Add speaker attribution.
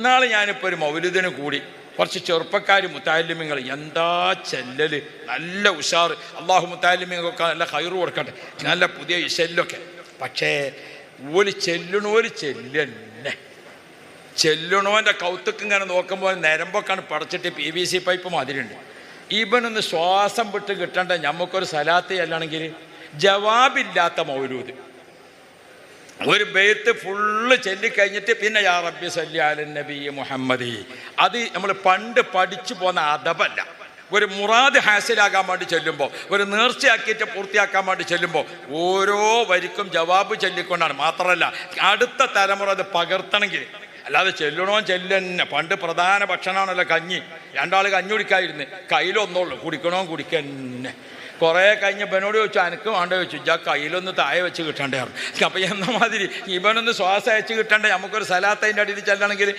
Speaker 1: ഇന്നാൾ ഞാനിപ്പോൾ ഒരു മൗലുദിന് കൂടി കുറച്ച് ചെറുപ്പക്കാർ മുത്താലിമ്യങ്ങൾ എന്താ ചെല്ലല്? നല്ല ഉഷാർ അള്ളാഹു മുത്താലിമ്യങ്ങൾക്കൊക്കെ നല്ല ഹൈറ് കൊടുക്കട്ടെ. നല്ല പുതിയ ഇശല്ലൊക്കെ പക്ഷേ ഒരു ചെല്ലണോൽ ചെല്ലന്നെ. ചെല്ലണോന്റെ കൗത്തുക്ക് ഇങ്ങനെ നോക്കുമ്പോൾ നരമ്പൊക്കെയാണ് പടച്ചിട്ട് പി വി സി പൈപ്പ് മാതിരിയുണ്ട്. ഇവനൊന്ന് ശ്വാസം വിട്ട് കിട്ടണ്ട ഞമ്മക്കൊരു സലാത്ത് ചെല്ലണമെങ്കിൽ ജവാബില്ലാത്ത മൗലൂദ്. ഒരു ബെയ്ത്ത് ഫുള്ള് ചൊല്ലിക്കഴിഞ്ഞിട്ട് പിന്നെ യാ റബ്ബി സല്ലി അലൻ നബി മുഹമ്മദി. അത് നമ്മൾ പണ്ട് പഠിച്ചു പോന്ന അദബല്ല. ഒരു മുറാദ് ഹാസിലാകാൻ വേണ്ടി ചെല്ലുമ്പോൾ ഒരു നേർച്ചയാക്കിയിട്ട് പൂർത്തിയാക്കാൻ വേണ്ടി ചെല്ലുമ്പോൾ ഓരോ വരിക്കും ജവാബ് ചൊല്ലിക്കൊണ്ടാണ്. മാത്രമല്ല അടുത്ത തലമുറ അത് പകർത്തണമെങ്കിൽ അല്ലാതെ ചെല്ലണോ ചെല്ലന്നെ. പണ്ട് പ്രധാന ഭക്ഷണമാണല്ലോ കഞ്ഞി. രണ്ടാൾ കഞ്ഞി കുടിക്കാതിരുന്ന്. കയ്യിലൊന്നുള്ളൂ. കുടിക്കണോ കുടിക്കന്നെ. കുറേ കഴിഞ്ഞ് ഇവനോട് ചോദിച്ചു അനക്ക് വേണ്ട? ചോദിച്ചു. ഇജാ കയ്യിലൊന്ന് താഴെ വെച്ച് കിട്ടണ്ടേ? അപ്പം എന്ന മാതിരി ഇവനൊന്ന് ശ്വാസം അയച്ച് കിട്ടണ്ടേ? നമുക്കൊരു സ്ഥലത്തതിന്റെ അടിയിൽ ചെല്ലണമെങ്കിൽ